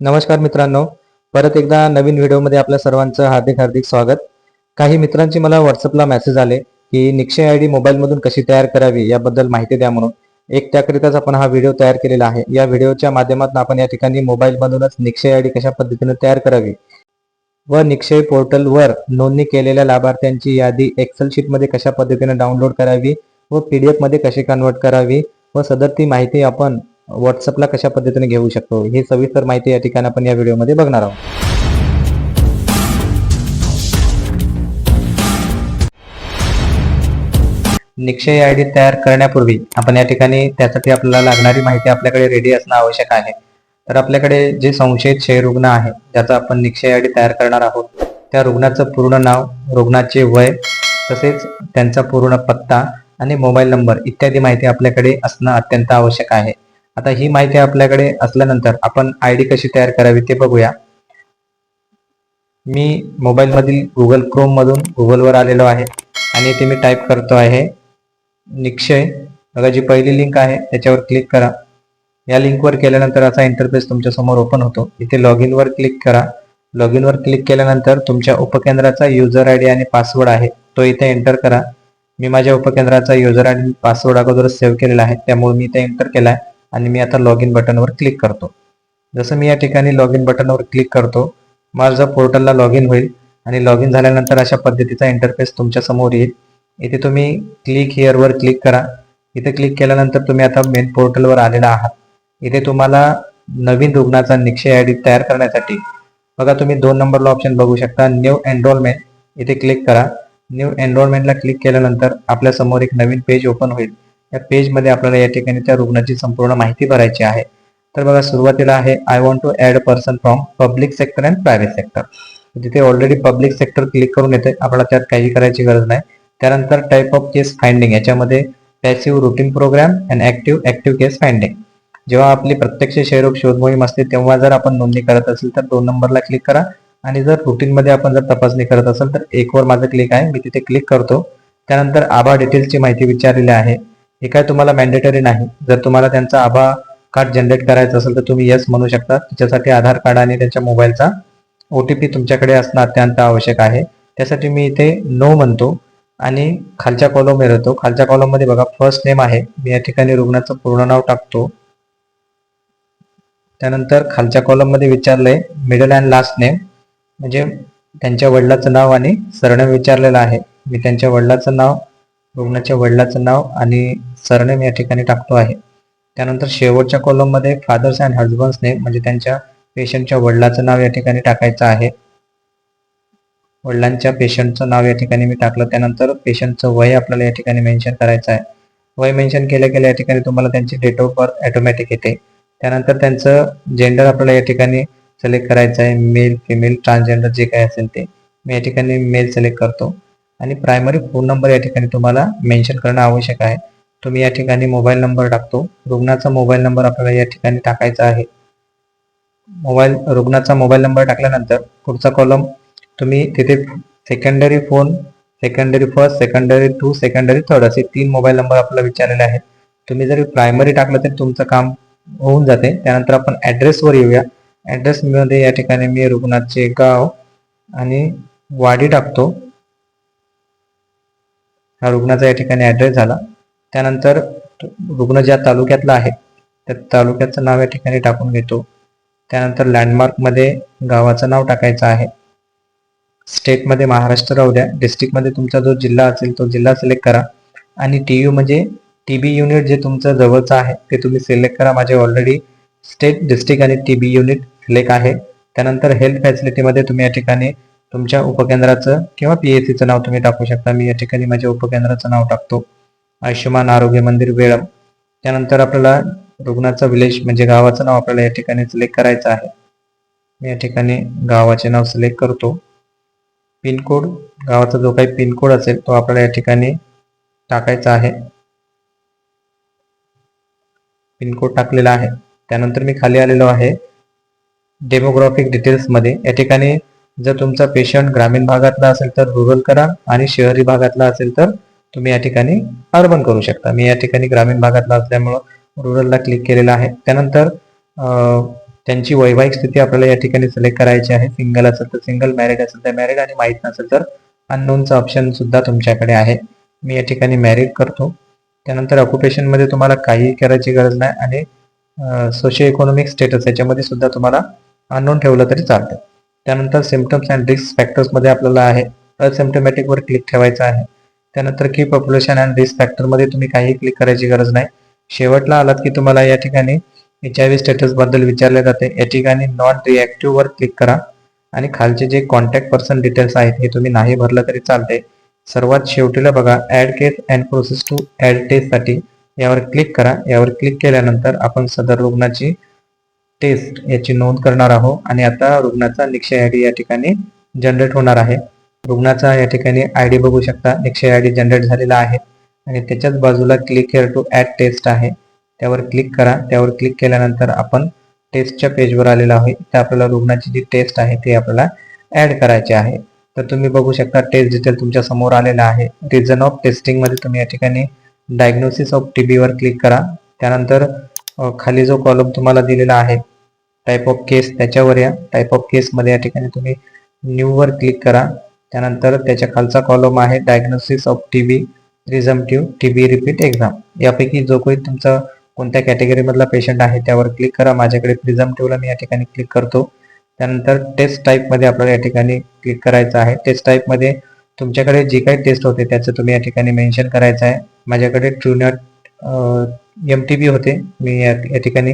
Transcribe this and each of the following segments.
नमस्कार मित्रांनो. परत एकदा नवीन व्हिडिओमध्ये आपल्या सर्वांचं हार्दिक हार्दिक स्वागत. काही मित्रांची मला व्हॉट्सअपला मेसेज आले की निक्षय आय डी मोबाईलमधून कशी तयार करावी याबद्दल माहिती द्या म्हणून. एक त्याकरिताच आपण हा व्हिडिओ तयार केलेला आहे. या व्हिडिओच्या माध्यमातून आपण या ठिकाणी मोबाईलमधूनच निक्षय आय डी कशा पद्धतीने तयार करावी व निक्षय पोर्टलवर नोंदणी केलेल्या लाभार्थ्यांची यादी एक्सेल शीटमध्ये कशा पद्धतीने डाउनलोड करावी व पीडीएफमध्ये कशी कन्वर्ट करावी व सदर ती माहिती आपण व्हॉट्सअपला कशा पद्धतीने घेऊ शकतो? हे सविस्तर माहिती या ठिकाणी आपण या व्हिडिओमध्ये बघणार आहोत. निक्षय आय डी तयार करण्यापूर्वी आपण या ठिकाणी त्यासाठी आपल्याला लागणारी माहिती आपल्याकडे रेडी असणं आवश्यक आहे. तर आपल्याकडे जे संशयित क्षयरुग्ण आहे ज्याचा आपण निक्षय आय डी तयार करणार आहोत त्या रुग्णाचं पूर्ण नाव रुग्णाचे वय तसेच त्यांचा पूर्ण पत्ता आणि मोबाईल नंबर इत्यादी माहिती आपल्याकडे असणं अत्यंत आवश्यक आहे. आता ही माहिती आपल्याकडे असल्यानंतर आपण आय डी कशी तयार करावी ते बघूया. मी मोबाईलमधील गुगल क्रोम मधून गुगलवर आलेलो आहे आणि इथे मी टाईप करतो आहे निक्षय. बघा जी पहिली लिंक आहे त्याच्यावर क्लिक करा. या लिंकवर केल्यानंतर असा इंटरफेस तुमच्यासमोर ओपन होतो. इथे लॉग इनवर क्लिक करा. लॉग इनवर क्लिक केल्यानंतर तुमच्या उपकेंद्राचा युजर आय डी आणि पासवर्ड आहे तो इथे एंटर करा. मी माझ्या उपकेंद्राचा युजर आय डी पासवर्ड अगोदरच सेव्ह केलेला आहे त्यामुळे मी इथे एंटर केलाय. आणि मी आता लॉग इन बटनवर क्लिक करतो. जसं मी या ठिकाणी लॉग इन बटनवर क्लिक करतो माझं पोर्टलला लॉग इन होईल आणि लॉग इन झाल्यानंतर अशा पद्धतीचा इंटरफेस तुमच्यासमोर येईल. इथे तुम्ही क्लिक हिअरवर क्लिक करा. इथे क्लिक केल्यानंतर तुम्ही आता मेन पोर्टलवर आलेला आहात. इथे तुम्हाला नवीन रुग्णाचा निक्षय आय डी तयार करण्यासाठी बघा तुम्ही दोन नंबरला ऑप्शन बघू शकता. न्यू एनरोलमेंट इथे क्लिक करा. न्यू एनरोलमेंटला क्लिक केल्यानंतर आपल्यासमोर एक नवीन पेज ओपन होईल. या पेजमध्ये आपल्याला या ठिकाणी त्या रुग्णाची संपूर्ण माहिती भरायची आहे. तर बघा सुरुवातीला आहे I want to add person from public sector and private sector तिथे ऑलरेडी पब्लिक सेक्टर क्लिक करून येते आपल्याला त्यात काही करायची गरज नाही. त्यानंतर टाईप ऑफ केस फाइंडिंग याच्यामध्ये passive routine programme and active active case finding जेव्हा आपली प्रत्यक्ष क्षयरोग शोध मोहीम असते तेव्हा जर आपण नोंदणी करत असेल तर दोन नंबरला क्लिक करा. आणि जर रुटीनमध्ये आपण जर तपासणी करत असेल तर एक वर माझं क्लिक आहे मी तिथे क्लिक करतो. त्यानंतर आभा डिटेल्सची माहिती विचारलेली आहे. हे काय तुम्हाला मॅन्डेटरी नाही. जर तुम्हाला त्यांचा आभा कार्ड जनरेट करायचं असेल तर तुम्ही येस म्हणू शकता. त्याच्यासाठी आधार कार्ड आणि त्यांच्या मोबाईलचा ओ टी पी तुमच्याकडे असणं अत्यंत आवश्यक आहे. त्यासाठी मी इथे नो म्हणतो आणि खालच्या कॉलम येतो. खालच्या कॉलममध्ये बघा फर्स्ट नेम आहे. मी या ठिकाणी रुग्णाचं पूर्ण नाव टाकतो. त्यानंतर खालच्या कॉलममध्ये विचारलंय मिडल अँड लास्ट नेम म्हणजे त्यांच्या वडिलाचं नाव आणि सरनेम विचारलेलं आहे. मी त्यांच्या वडिलाचं नाव रुग्णाच्या वडिलाचं नाव आणि सरनेम या ठिकाणी टाकतो आहे. त्यानंतर शेवटच्या कॉलममध्ये फादर्स अँड हजबंड्स नेम म्हणजे त्यांच्या पेशंटच्या वडिलाचं नाव या ठिकाणी टाकायचं आहे. वडिलांच्या पेशंटचं नाव या ठिकाणी मी टाकलं. त्यानंतर पेशंटचं वय आपल्याला या ठिकाणी मेन्शन करायचं आहे. वय मेन्शन केल्या गेल्या या ठिकाणी तुम्हाला त्यांची डेट ऑफ बर्थ ऑटोमॅटिक येते. त्यानंतर त्यांचं जेंडर आपल्याला या ठिकाणी सिलेक्ट करायचं आहे. मेल फिमेल ट्रान्सजेंडर जे काय असेल ते. मी या ठिकाणी मेल सिलेक्ट करतो. आणि प्रायमरी फोन नंबर या ठिकाणी तुम्हाला मेन्शन करणं आवश्यक आहे. तुम्ही या ठिकाणी मोबाईल नंबर टाकतो. रुग्णाचा मोबाईल नंबर आपल्याला या ठिकाणी टाकायचा आहे. मोबाईल रुग्णाचा मोबाईल नंबर टाकल्यानंतर पुढचा कॉलम तुम्ही तिथे secondary phone secondary first secondary two secondary third असे तीन मोबाईल नंबर आपल्याला विचारलेले आहेत. तुम्ही जर प्रायमरी टाकलं तर तुमचं काम होऊन जाते. त्यानंतर आपण ऍड्रेसवर येऊया. ॲड्रेसमध्ये या ठिकाणी मी रुग्णाचे गाव आणि वाडी टाकतो. हा रुग्णाचा या ठिकाणी ॲड्रेस झाला. त्यानंतर रुग्ण ज्या तालुक्यातला आहे त्या तालुक्याचं नाव या ठिकाणी टाकून घेतो. त्यानंतर लँडमार्कमध्ये गावाचं नाव टाकायचं आहे. स्टेटमध्ये महाराष्ट्र राहू द्या. डिस्ट्रिक्टमध्ये तुमचा जो जिल्हा असेल तो जिल्हा सिलेक्ट करा. आणि टी यू म्हणजे टी बी युनिट जे तुमचं जवळचं आहे ते तुम्ही सिलेक्ट करा. माझे ऑलरेडी स्टेट डिस्ट्रिक्ट आणि टी बी युनिट सिलेक्ट आहे. त्यानंतर हेल्थ फॅसिलिटीमध्ये तुम्ही या ठिकाणी तुमच्या उपकेंद्राचं किंवा पी सीचं नाव तुम्ही टाकू शकता. मी या ठिकाणी माझ्या उपकेंद्राचं नाव टाकतो. आयुष्यमान आरोग्य मंदिर वेळम. त्यानंतर आपल्याला रुग्णाचं विलेज म्हणजे गावाचं नाव आपल्याला या ठिकाणी सिलेक्ट करायचं आहे. मी या ठिकाणी गावाचे नाव सिलेक्ट करतो. पिनकोड गावाचा जो काही पिनकोड असेल तो आपल्याला या ठिकाणी टाकायचा आहे. पिनकोड टाकलेला आहे. त्यानंतर मी खाली आलेलो आहे. डेमोग्राफिक डिटेल्समध्ये. या ठिकाणी जर तुमचा पेशंट ग्रामीण भागातला असेल तर रुरल करा आणि शहरी भागातला असेल तर तुम्ही या ठिकाणी अर्बन करू शकता. मी या ठिकाणी ग्रामीण भागातला असल्यामुळं रुरलला क्लिक केलेला आहे. त्यानंतर त्यांची वैवाहिक स्थिती आपल्याला या ठिकाणी सिलेक्ट करायची आहे. सिंगल असेल तर सिंगल मॅरिड असेल तर मॅरिड आणि माहीत नसेल तर अननोनचा ऑप्शन सुद्धा तुमच्याकडे आहे. मी या ठिकाणी मॅरिड करतो. त्यानंतर ऑक्युपेशनमध्ये तुम्हाला काहीही करायची गरज नाही आणि सोशो इकॉनॉमिक स्टेटस याच्यामध्ये सुद्धा तुम्हाला अननोन ठेवलं तरी चालतं. त्यानंतर सिमटम्स अँड रिस्क फॅक्टर्समध्ये आपल्याला आहे. असिम्टमॅटिकवर क्लिक ठेवायचं आहे. त्यानंतर की पॉप्युलेशन अँड रिस्क फॅक्टरमध्ये तुम्ही काही क्लिक करायची गरज नाही. शेवटला आलात की तुम्हाला या ठिकाणी एच आय व्ही स्टेटसबद्दल विचारले जाते. या ठिकाणी नॉन रिॲक्टिव्हवर क्लिक करा. आणि खालचे जे कॉन्टॅक्ट पर्सन डिटेल्स आहेत हे तुम्ही नाही भरलं तरी चालते सर्वात शेवटीला बघा add case and process to add टेस्टसाठी यावर क्लिक करा. यावर क्लिक केल्यानंतर आपण सदर रुग्णाची टेस्ट याची नोंद करणार आहोत. आणि आता रुग्णाचा निक्षय आय डी या ठिकाणी जनरेट होणार आहे. रुग्णाचा या ठिकाणी आय डी बघू शकता. निक्षय आय डी जनरेट झालेला आहे. आणि त्याच्याच बाजूला click here to add test आहे. त्यावर क्लिक करा. त्यावर क्लिक केल्यानंतर आपण टेस्टच्या पेजवर आलेलो आहे. इथे आपल्याला रुग्णाची जी टेस्ट आहे ती आपल्याला ऍड करायची आहे. तर तुम्ही बघू शकता टेस्ट डिटेल तुमच्यासमोर आलेला आहे. रिझन ऑफ टेस्टिंगमध्ये तुम्ही या ठिकाणी डायग्नोसिस ऑफ टीबी वर क्लिक करा. त्यानंतर खाली जो कॉलम तुम्हाला दिलेला आहे टाईप ऑफ केस त्याच्यावर या. टाईप ऑफ केस मध्ये या ठिकाणी तुम्ही न्यू वर क्लिक करा. त्यानंतर त्याच्या खालचा कॉलम आहे diagnosis of TB presumptive TB repeat exam यापैकी जो कोणी तुमचा कोणत्या कॅटेगरीमधला पेशंट आहे त्यावर क्लिक करा. माझ्याकडे प्रिझमटिव्हला मी या ठिकाणी क्लिक करतो. त्यानंतर टेस्ट टाईपमध्ये आपल्याला या ठिकाणी क्लिक करायचं आहे. टेस्ट टाईपमध्ये तुमच्याकडे जी काही टेस्ट होते त्याचं तुम्ही या ठिकाणी मेन्शन करायचं आहे. माझ्याकडे ट्रुनट एम टी बी होते. मी या ठिकाणी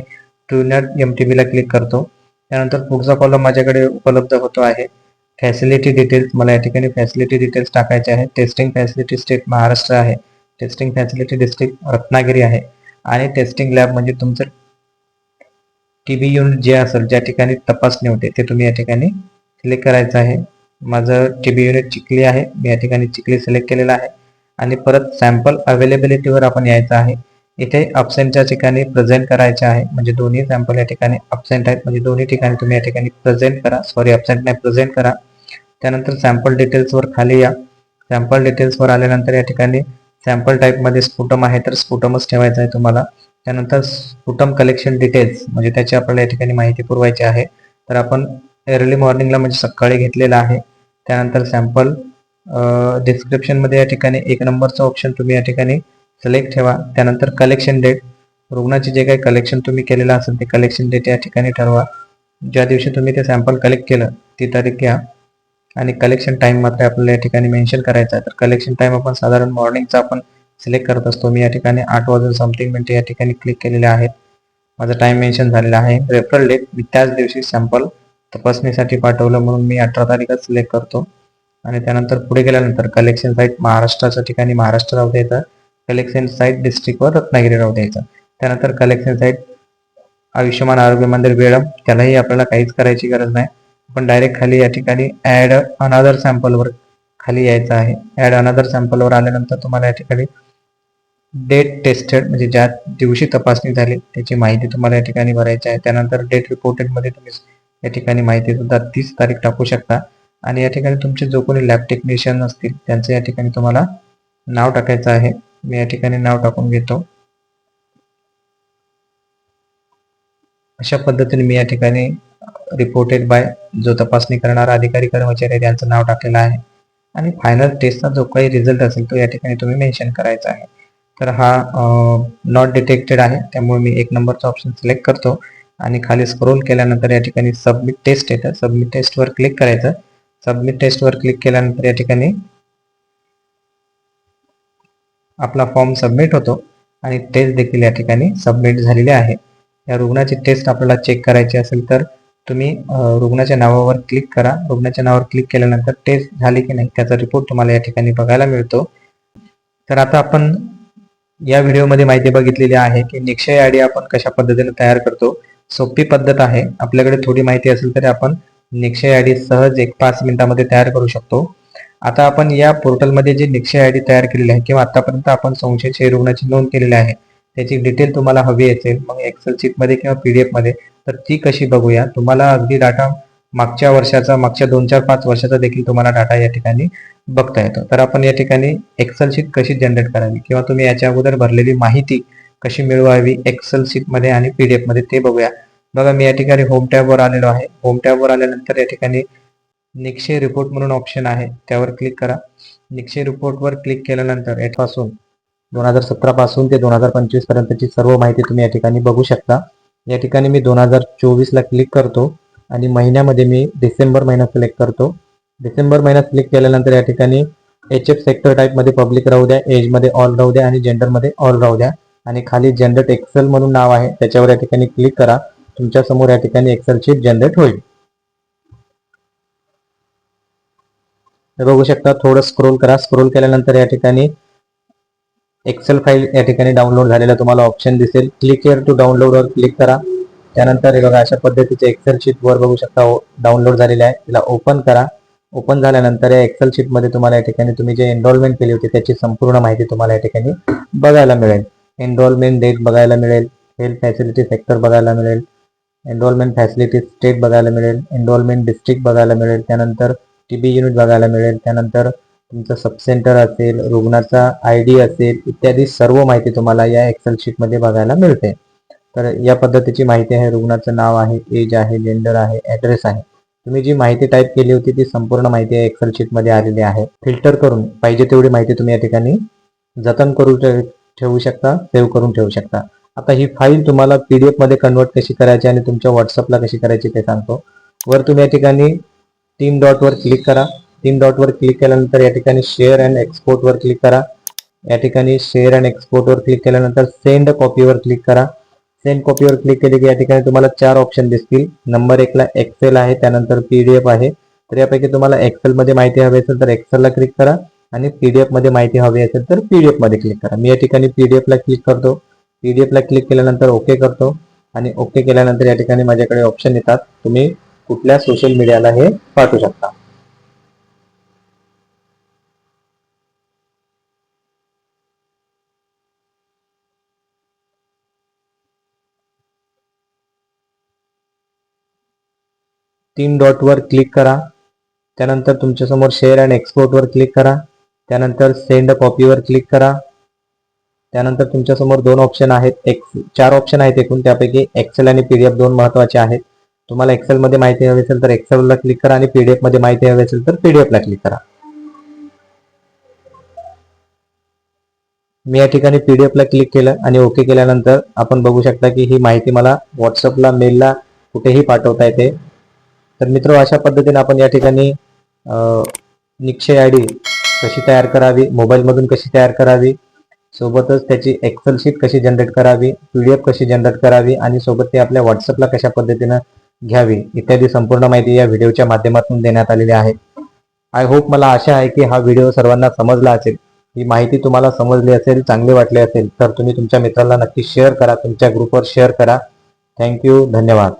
ट्रूनट एम टी बीला क्लिक करतो. त्यानंतर पुढचा कॉलम माझ्याकडे उपलब्ध होतो आहे. फॅसिलिटी डिटेल्स मला या ठिकाणी फॅसिलिटी डिटेल्स टाकायचे आहे. टेस्टिंग फॅसिलिटी स्टेट महाराष्ट्र आहे. टेस्टिंग फॅसिलिटी डिस्ट्रिक्ट रत्नागिरी आहे. आणि टेस्टिंग लॅब म्हणजे तुमचं टी बी युनिट जे असेल ज्या ठिकाणी तपासणी होते ते तुम्ही या ठिकाणी सिलेक्ट करायचं आहे. माझं टी बी युनिट चिखली आहे. मी या ठिकाणी चिखली सिलेक्ट केलेलं आहे. आणि परत सॅम्पल अवेलेबिलिटीवर आपण यायचं आहे. इथे अबसेंटच्या ठिकाणी प्रेझेंट करायचे आहे. म्हणजे दोन्ही सॅम्पल या ठिकाणी अपसेंट आहेत. म्हणजे दोन्ही ठिकाणी तुम्ही या ठिकाणी प्रेझेंट करा. सॉरी अब्सेंट नाही प्रेझेंट करा. त्यानंतर सॅम्पल डिटेल्सवर खाली या. सॅम्पल डिटेल्सवर आल्यानंतर या ठिकाणी सॅम्पल टाईपमध्ये स्फुटम आहे तर स्फुटमच ठेवायचं आहे तुम्हाला. त्यानंतर स्फुटम कलेक्शन डिटेल्स म्हणजे त्याची आपल्याला या ठिकाणी माहिती पुरवायची आहे. तर आपण अर्ली मॉर्निंगला म्हणजे सकाळी घेतलेला आहे. त्यानंतर सॅम्पल डिस्क्रिप्शनमध्ये या ठिकाणी एक नंबरचा ऑप्शन तुम्ही या ठिकाणी सिलेक्ट ठेवा. त्यानंतर कलेक्शन डेट रुग्णाचे जे काही कलेक्शन तुम्ही केलेलं असेल ते कलेक्शन डेट या ठिकाणी ठरवा. ज्या दिवशी तुम्ही ते सॅम्पल कलेक्ट केलं ती तारीख घ्या. आणि कलेक्शन टाईम मात्र आपल्याला या ठिकाणी मेन्शन करायचा आहे. तर कलेक्शन टाईम आपण साधारण मॉर्निंगचा आपण सिलेक्ट करत असतो. मी या ठिकाणी आठ वाजून समथिंग मिनटे या ठिकाणी क्लिक केलेले आहेत. माझा टाईम मेन्शन झालेला आहे. रेफरल डेट मी त्याच दिवशी सॅम्पल तपासणीसाठी पाठवलं म्हणून मी अठरा तारीखच सिलेक्ट करतो. आणि त्यानंतर पुढे गेल्यानंतर कलेक्शन साईट महाराष्ट्राच्या ठिकाणी महाराष्ट्र राहू द्यायचं. कलेक्शन साईट डिस्ट्रिक्टवर रत्नागिरी राहू द्यायचं. त्यानंतर कलेक्शन साईट आयुष्यमान आरोग्य मंदिर वेळम त्यालाही आपल्याला काहीच करायची गरज नाही. आपण डायरेक्ट खाली या ठिकाणी ऍड अनादर सॅम्पलवर खाली यायचं आहे. ऍड अनादर सॅम्पलवर आल्यानंतर तुम्हाला या ठिकाणी डेट टेस्टेड म्हणजे ज्या दिवशी तपासणी झाली त्याची माहिती तुम्हाला या ठिकाणी भरायची आहे. त्यानंतर डेट रिपोर्टेडमध्ये तुम्ही या ठिकाणी माहिती सुद्धा तीस तारीख टाकू शकता. आणि या ठिकाणी तुमचे जो कोणी लॅब टेक्निशियन असतील त्यांचं या ठिकाणी तुम्हाला नाव टाकायचं आहे. मी या ठिकाणी नाव टाकून घेतो. अशा पद्धतीने मी या ठिकाणी रिपोर्टेड बाय जो तपासणी करणारा अधिकारी कर्मचारी आहे नाव टाकलेलं आहे. आणि फायनल टेस्टचा जो काही रिझल्ट असेल तो या ठिकाणी तुम्ही मेन्शन करायचा आहे. तर हा नॉट डिटेक्टेड आहे. त्यामुळे मी एक नंबरचा ऑप्शन सिलेक्ट करतो. आणि खाली स्क्रोल केल्यानंतर या ठिकाणी सबमिट टेस्ट येतं. सबमिट टेस्टवर क्लिक करायचं. सबमिट टेस्टवर क्लिक केल्यानंतर या ठिकाणी आपला फॉर्म सबमिट होतो आणि टेस्ट देखील या ठिकाणी सबमिट झालेली आहे. या रुग्णाची टेस्ट आपल्याला चेक करायची असेल तर तुम्ही रुग्णाच्या नावावर क्लिक करा. रुग्णाच्या नावावर क्लिक केल्यानंतर टेस्ट झाली की नाही त्याचा रिपोर्ट तुम्हाला या ठिकाणी बघायला मिळतो. तर आता आपण या व्हिडिओमध्ये माहिती बघितलेली आहे की निक्षय आयडी आपण कशा पद्धतीने तयार करतो. सोपी पद्धत आहे. आपल्याकडे थोडी माहिती असेल तरी आपण निक्षय आयडी सहज एक पाच मिनिटामध्ये तयार करू शकतो. आता आपण या पोर्टलमध्ये जे निक्षय आयडी तयार केलेली आहे किंवा आतापर्यंत आपण संशयची रुग्णाची नोंद केलेली आहे त्याची डिटेल तुम्हाला हवी असेल मग एक्सेल शीटमध्ये किंवा किंवा पीडीएफमध्ये तर ती कशी बघूया? तुम्हाला अगदी डाटा मागच्या वर्षाचा मागच्या दोन चार पाच वर्षाचा देखील तुम्हाला डाटा या ठिकाणी बघता येतो. तर आपण या ठिकाणी एक्सेल शीट कशी जनरेट करावी किंवा तुम्ही याच्या अगोदर भरलेली माहिती कशी मिळवावी एक्सेल शीटमध्ये आणि आणि पीडीएफमध्ये ते बघूया. बघा मी या ठिकाणी होम टॅबवर आलेलो आहे. होम टॅबवर आल्यानंतर या ठिकाणी निक्षय रिपोर्ट म्हणून ऑप्शन आहे. त्यावर क्लिक करा. निक्षय रिपोर्टवर क्लिक केल्यानंतर यापासून दोन हजार सतरा पासून ते दोन हजार पंचवीस पर्यंतची सर्व माहिती तुम्ही या ठिकाणी बघू शकता. या ठिकाणी मी दोन हजार चोवीसला क्लिक करतो आणि महिन्यामध्ये मी डिसेंबर महिना सिलेक्ट करतो. डिसेंबर महिना सिलेक्ट केल्यानंतर या ठिकाणी एच एफ सेक्टर टाईपमध्ये पब्लिक राहू द्या एजमध्ये ऑल राहू द्या आणि जेंडरमध्ये ऑल राहू द्या. आणि खाली जनरेट एक्सेल म्हणून नाव आहे त्याच्यावर या ठिकाणी क्लिक करा. तुमच्यासमोर या ठिकाणी एक्सेल शीट जनरेट होईल हे बघू शकता थोडं स्क्रोल करा. स्क्रोल केल्यानंतर या ठिकाणी एक्सेल फाईल या ठिकाणी डाउनलोड झालेला तुम्हाला ऑप्शन दिसेल. क्लिक केअर टू डाउनलोडवर क्लिक करा. त्यानंतर हे बघा अशा पद्धतीचे एक्सेल शीट वर बघू शकता हो, डाउनलोड झालेले आहे. तिला ओपन करा. ओपन झाल्यानंतर या एक्सेल शीटमध्ये तुम्हाला या ठिकाणी तुम्ही जे एनरोलमेंट केली होती त्याची संपूर्ण माहिती तुम्हाला या ठिकाणी बघायला मिळेल. एनरोलमेंट डेट बघायला मिळेल. हेल्थ फॅसिलिटी सेक्टर बघायला मिळेल. एनरोलमेंट फॅसिलिटी स्टेट बघायला मिळेल. एनरोलमेंट डिस्ट्रिक्ट बघायला मिळेल. त्यानंतर टी बी युनिट बघायला मिळेल. त्यानंतर तुमचं सब सेंटर असेल रुग्णाचा आय डी असेल इत्यादी सर्व माहिती तुम्हाला या एक्सेल शीटमध्ये बघायला मिळते. तर या पद्धतीची माहिती आहे. रुग्णाचं नाव आहे एज आहे जेंडर आहे ऍड्रेस आहे. तुम्ही जी माहिती टाईप केली होती ती संपूर्ण माहिती एक्सेल शीटमध्ये आलेली आहे. फिल्टर करून पाहिजे तेवढी माहिती तुम्ही या ठिकाणी जतन करू ठेवू शकता सेव्ह करून ठेवू शकता. आता ही फाईल तुम्हाला पीडीएफमध्ये कन्वर्ट कशी करायची आणि तुमच्या व्हॉट्सअपला कशी करायची ते सांगतो. वर तुम्ही या ठिकाणी तीन डॉट वर क्लिक करा. तीन डॉट वर क्लिक केल्यानंतर या ठिकाणी शेअर अँड एक्सपोर्ट वर क्लिक करा. या ठिकाणी शेअर अँड एक्सपोर्ट वर क्लिक केल्यानंतर सेंड कॉपीवर क्लिक करा. सेंड कॉपीवर क्लिक केली की या ठिकाणी तुम्हाला चार ऑप्शन दिसतील. नंबर एकला एक्सेल आहे त्यानंतर पीडीएफ आहे. तर यापैकी तुम्हाला एक्सेल मध्ये माहिती हवी असेल तर एक्सेलला क्लिक करा आणि पीडीएफमध्ये माहिती हवी असेल तर पीडीएफमध्ये क्लिक करा. मी या ठिकाणी पीडीएफला क्लिक करतो. पीडीएफला क्लिक केल्यानंतर ओके करतो. आणि ओके केल्यानंतर या ठिकाणी माझ्याकडे ऑप्शन येतात. तुम्ही कुठल्या सोशल मीडियाला हे पाठवू शकता. तीन डॉट वर क्लिक करा. त्यानंतर तुमच्यासमोर शेअर अँड एक्सपोर्ट वर क्लिक करा. त्यानंतर सेंड कॉपीवर क्लिक करा. त्यानंतर तुमच्यासमोर दोन ऑप्शन आहेत. एक्स चार ऑप्शन आहेत एकूण. त्यापैकी एक्सेल आणि पीडीएफ दोन महत्त्वाचे आहेत. तुम्हाला एक्सेल मध्ये माहिती हवी असेल तर एक्सेलला क्लिक करा आणि पीडीएफमध्ये माहिती हवी असेल तर पीडीएफ ला क्लिक करा. मी या ठिकाणी पीडीएफ ला क्लिक केलं आणि ओके केल्यानंतर आपण बघू शकता की ही माहिती मला व्हॉट्सअपला मेलला कुठेही पाठवता येते. तर मित्र अशा पद्धतीने आपण या ठिकाणी निक्षय आय डी कशी तयार करावी मोबाईलमधून कशी तयार करावी सोबतच त्याची एक्सेल शीट कशी जनरेट करावी पीडीएफ कशी जनरेट करावी आणि सोबत ते आपल्या व्हॉट्सअपला कशा पद्धतीनं घ्यावी. इत्यादी संपूर्ण माहिती या व्हिडिओच्या माध्यमातून देण्यात आलेली आहे. आय होप मला आशा आहे की हा व्हिडिओ सर्वांना समजला असेल. ही माहिती तुम्हाला समजली असेल चांगली वाटली असेल तर तुम्ही तुमच्या मित्रांना नक्की शेअर करा तुमच्या ग्रुपवर शेअर करा. थँक्यू धन्यवाद.